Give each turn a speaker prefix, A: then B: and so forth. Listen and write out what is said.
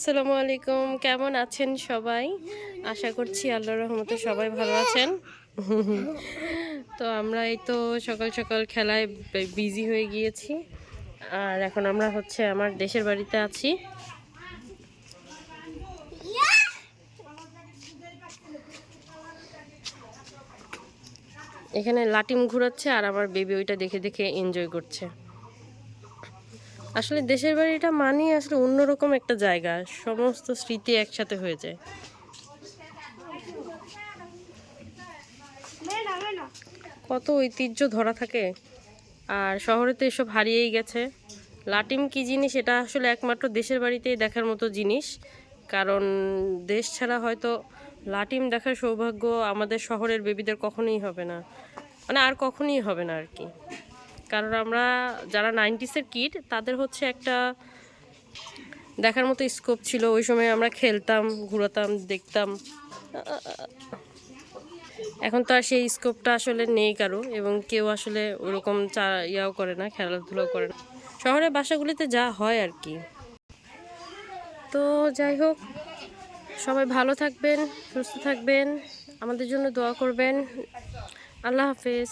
A: আসসালামু আলাইকুম। কেমন আছেন সবাই? আশা করছি আল্লাহর রহমতে সবাই ভালো আছেন। তো আমরা এই তো সকাল সকাল খেলায় বিজি হয়ে গিয়েছি। আর এখন আমরা হচ্ছে আমার দেশের বাড়িতে আছি। এখানে লাটিম ঘুরাচ্ছে আর আমার বেবি ওইটা দেখে দেখে এনজয় করছে। আসলে দেশের বাড়িটা মানেই আসলে অন্যরকম একটা জায়গা। সমস্ত স্মৃতি একসাথে হয়ে যায়। কত ঐতিহ্য ধরা থাকে। আর শহরে তো এসব হারিয়েই গেছে। লাটিম কি জিনিস? এটা আসলে একমাত্র দেশের বাড়িতেই দেখার মতো জিনিস। কারণ দেশ ছাড়া হয়তো লাটিম দেখার সৌভাগ্য আমাদের শহরের বেবিদের কখনোই হবে না। মানে আর কখনোই হবে না আর কি। কারণ আমরা যারা নাইনটিসের কিট তাদের হচ্ছে একটা দেখার মতো স্কোপ ছিল। ওই সময় আমরা খেলতাম, ঘুরাতাম, দেখতাম। এখন তো আর সেই স্কোপটা আসলে নেই কারও এবং কেউ আসলে ওরকম চা, ইয়াও করে না, খেলাধুলাও করে না। শহরের বাসাগুলিতে যা হয় আর কি। তো যাই হোক, সবাই ভালো থাকবেন, সুস্থ থাকবেন, আমাদের জন্য দোয়া করবেন। আল্লাহ হাফেজ।